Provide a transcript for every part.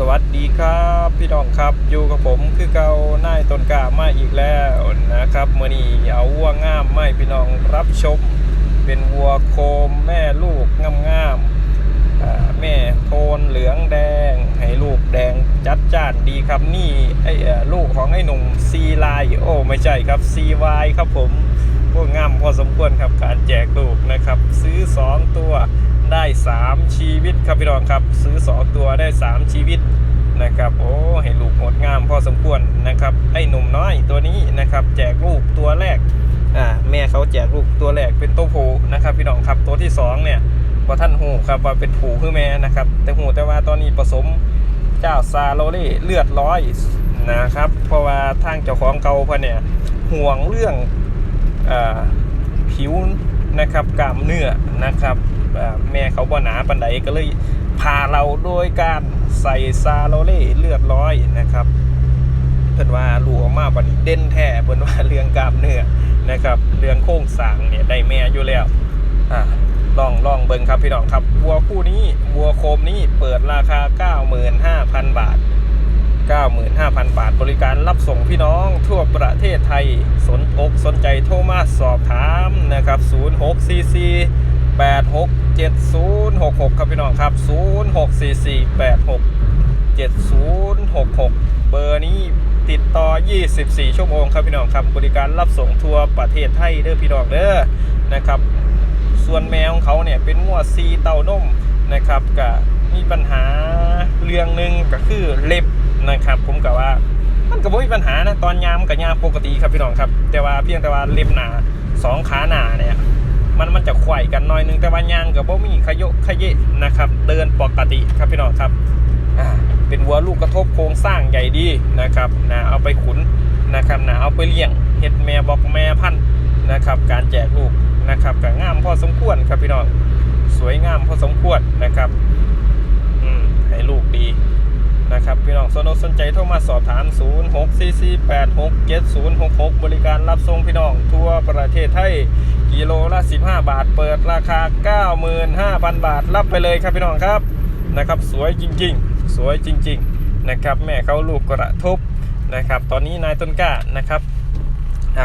สวัสดีครับพี่น้องครับอยู่กับผมคือเกานายต้นกามาอีกแล้วนะครับมื่อนี้เอาวัวงามไมาให้พี่น้องรับชม เป็นวัวโคมแม่ลูกงามๆอ่าแม่โทนเหลืองแดง ให้ลูกแดงจัดจ้านดีครับนี่ไอ้ลูกของไอ้หนุ่มซีไลโอ้ไม่ใช่ครับซีวายครับผมพวกงามพอสมควรครับการแจกลูกนะครับ 3 ชีวิตครับพี่น้องครับ ซื้อ 2 ตัวได้ 3 ชีวิตนะครับ โอ้เห็นลูกงดงามพอสมควรนะครับไอ้หนุ่มน้อยตัวนี้นะครับ แจกลูกตัวแรกอ่าแม่เขาแจกลูกตัวแรกเป็นตัวผู้นะครับ พี่น้องครับตัวที่สองเนี่ยว่าท่านหูครับว่าเป็นผูคือแม่นะครับ แต่หูแต่ว่าตอนนี้ผสมเจ้าซาโลเล่เลือดร้อยนะครับ เพราะว่าทางเจ้าของเก่าพิ่นเนี่ยห่วงเรื่องอ่าผิวนะครับกล้ามเนื้อนะครับ แม่เขาบ่หนาปันไดก็เลยพาเราโดยการใส่ซาโลเล่เลือดร้อยนะครับเพิ่นว่าลูกออกมาบัดนี้เด่นแท้เพิ่นว่าเรื่องกล้ามเนื้อนะครับเรื่องโครงสางเนี่ยได้แม่อยู่แล้วอ่าลองลองเบิ่งครับพี่น้องครับวัวคู่นี้วัวโคมนี้เปิดราคา 95,000 บาท 95,000 บาท บริการรับส่งพี่น้องทั่วประเทศไทยสนอกสนใจโทรมาสอบถามนะครับ 0644 867066 ครับพี่น้องครับ 0644 86 7066 เบอร์นี้ติดต่อ 24 ชั่วโมงครับพี่น้องครับ บริการรับส่งทั่วประเทศไทยเด้อพี่น้องเด้อนะครับ ส่วนแมวของเขาเนี่ยเป็นงัวซีเต้านมนะครับก็มีปัญหาเรื่องหนึ่งก็คือเล็บนะครับ ผมก็ว่ามันก็บ่มีปัญหานะตอนยามกับยามปกติครับพี่น้องครับ แต่ว่าเพียงแต่ว่าเล็บหนาสองขาหนาเนี่ย มันมันจะไขว่กันหน่อยนึงแต่ว่ายางกับบ่มีขยะขยะนะครับ เดินปกติครับพี่น้องครับเป็นวัวลูกกระทบโครงสร้างใหญ่ดีนะครับนะเอาไปขุนนะครับนะเอาไปเลี้ยงเห็ดแม่บอกแม่พันธุ์นะครับ การแจกลูกนะครับก็งามพอสมควรครับพี่น้องสวยงามพอสมควรนะครับอืมให้ลูกดีนะครับ พี่น้องสนอกสนใจโทรมาสอบถาม 0 6 4 4 8 6 7 0 6 6 บริการรับส่งพี่น้องทั่วประเทศไทย กิโลละ 15 บาท เปิดราคา 95,000 บาท รับไปเลยครับพี่น้องครับนะครับ สวยจริง ๆ สวยจริง ๆ นะครับ แม่เขาลูกกระทบนะครับ ตอนนี้นายต้นกล้านะครับ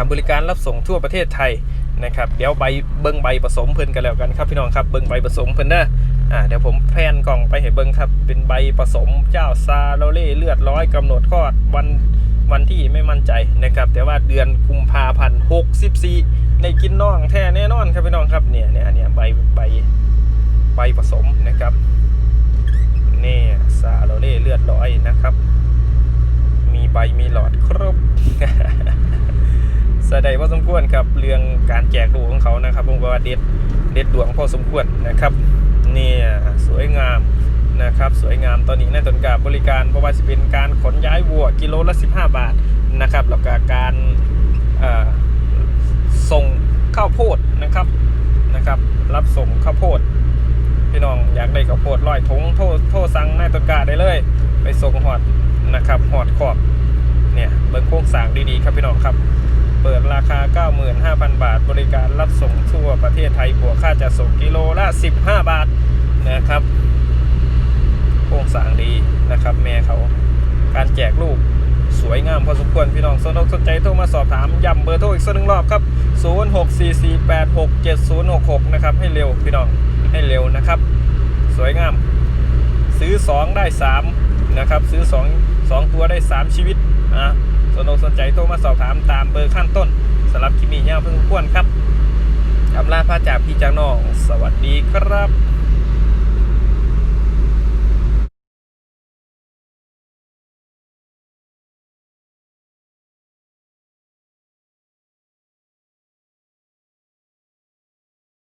บริการรับส่งทั่วประเทศไทยนะครับ เดี๋ยวใบเบิ้งใบผสมเพิ่นกันแล้วกันครับพี่น้องครับเบิ้งใบผสมเพิ่นเด้ออ่าเดี๋ยวผมแพนกล่องไปให้เบิ้งครับ เป็นใบผสมเจ้าซาโลเล่เลือดร้อยกำหนดคลอดวันวันที่ไม่มั่นใจนะครับ แต่ว่าเดือนกุมภาพันธ์64 ในกินน่องแท้แน่นอนครับพี่น้องครับเนี่ยเนี่ยเนี่ยใบใบใบผสมนะครับนี่ซาโลเล่เลือดร้อยนะครับ มีใบมีหลอดครบแสดงว่าสมควรครับเรื่องการแจกลูกของเขานะครับผมว่าเด็ดเด็ดดวงพอสมควรนะครับเนี่ยสวยงามนะครับสวยงามตอนนี้ในต้นกาบริการเพราะว่าจะเป็นการขนย้ายวัวกิโลละ 15 บาทนะครับแล้วก็การเอ่อ ข้าวโพดนะครับนะครับ รับส่งข้าวโพด พี่น้องอยากได้ข้าวโพดร้อยถงโทษโทษสั่งในต้นกาได้เลย ไปส่งหอดนะครับหอดขอบเนี่ยเบิ่งโครงสร้างดีๆครับพี่น้องครับ เปิดราคา 95,000 บาท บริการรับส่งทั่วประเทศไทยบวกค่าจัดส่งกิโลละ 15 บาทนะครับโครงสร้างดีนะครับ แม่เขาการแจกลูกสวยงามพอสมควร พี่น้องสนอกสนใจโทรมาสอบถามย้ำเบอร์โทรอีกสักหนึ่งรอบครับ 0644867066 นะครับ ให้เร็วพี่น้องให้เร็วนะครับ สวยงาม ซื้อ 2 ได้ 3 นะครับ ซื้อ 2 2 ตัวได้ 3 ชีวิตนะสนอกสนใจโทรมาสอบถามตามเบอร์ขั้นต้นสำหรับคลิปนี้ยาเพิ่งควรครับอำลาพาจากพี่จากน้อง สวัสดีครับ